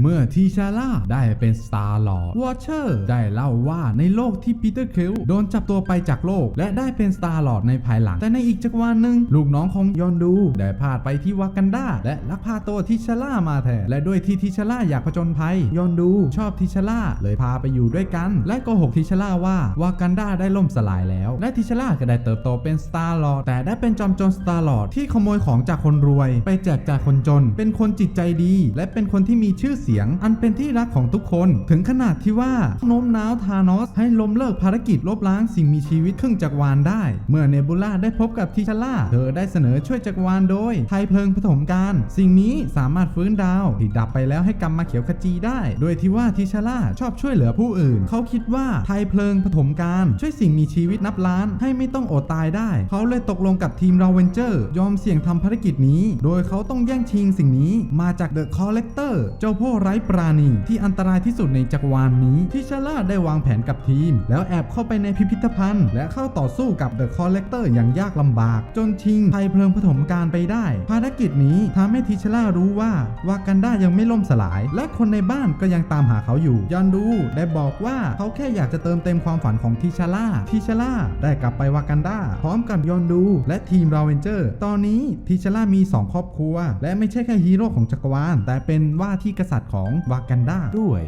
เมื่อทีชาร่าได้เป็นสตาร์ลอร์วอเชอร์ได้เล่าว่าในโลกที่ปีเตอร์คิลโดนจับตัวไปจากโลก และได้เป็นสตาร์ลอร์ในภายหลัง แต่ในอีกจักรวาลหนึ่งลูกน้องของยอนดูได้พาไปที่วากันดาและลักพาตัวทิชาร่ามาแทนและด้วยที่ทิชาร่าอยากผจญภัย ยอนดูชอบทิชาร่าเลยพาไปอยู่ด้วยกัน และโกหกทิชาร่าว่าวากันดาได้ล่มสลายแล้ว และทิชาร่าก็ได้เติบโตเป็นสตาร์ลอร์แต่ได้เป็นจอมโจรสตาร์ลอร์ที่ขโมยของจากคนรวย ไปแจกจ่ายคนจน เป็นคนจิตใจดี และเป็นคนที่มีชื่อเสียง อันเป็นที่รักของทุกคน ถึงขนาดที่ว่าโน้มน้าวธานอสให้ล้มเลิกภารกิจลบล้างสิ่งมีชีวิตครึ่งจักรวาลได้ เมื่อเนบูล่าได้พบกับทิชาร่า เธอได้เสนอช่วยจักรวาลโดยไทเพลิงปฐมการ สิ่งนี้สามารถฟื้นดาวที่ดับไปแล้วให้กลับมาเขียวขจีได้ โดยที่ว่าทิชาร่าชอบช่วยเหลือผู้อื่น เขาคิดว่าไทเพลิงปฐมการช่วยสิ่งมีชีวิตนับล้านให้ไม่ต้องอดตายได้ เขาเลยตกลงกับทีมราเวนเจอร์ ยอมเสี่ยงทำภารกิจนี้ โดยเขาต้องแย่งชิงสิ่งนี้มาจากเดอะคอลเลกเตอร์เจ้าพ่อไร้ปราณีที่อันตรายที่สุดในจักรวาลนี้ทิชาร่าได้วางแผนกับทีม แล้วแอบเข้าไปในพิพิธภัณฑ์ และเข้าต่อสู้กับเดอะคอลเลกเตอร์อย่างยากลำบาก จนชิงไทเพลิงปฐมการไปได้ ภารกิจนี้ทำให้ทิชาร่ารู้ว่าวากันดายังไม่ล่มสลาย และคนในบ้านก็ยังตามหาเขาอยู่ ยอนดูได้บอกว่าเขาแค่อยากจะเติมเต็มความฝันของทิชาร่าทิชาร่าได้กลับไปวากันดาพร้อมกับยอนดู และทีมราเวนเจอร์ ตอนนี้ทิชาร่ามี 2 ครอบครัว และไม่ใช่แค่ฮีโร่ของจักรวาลแต่เป็นว่าที่กษัตริย์ของวากันดาด้วย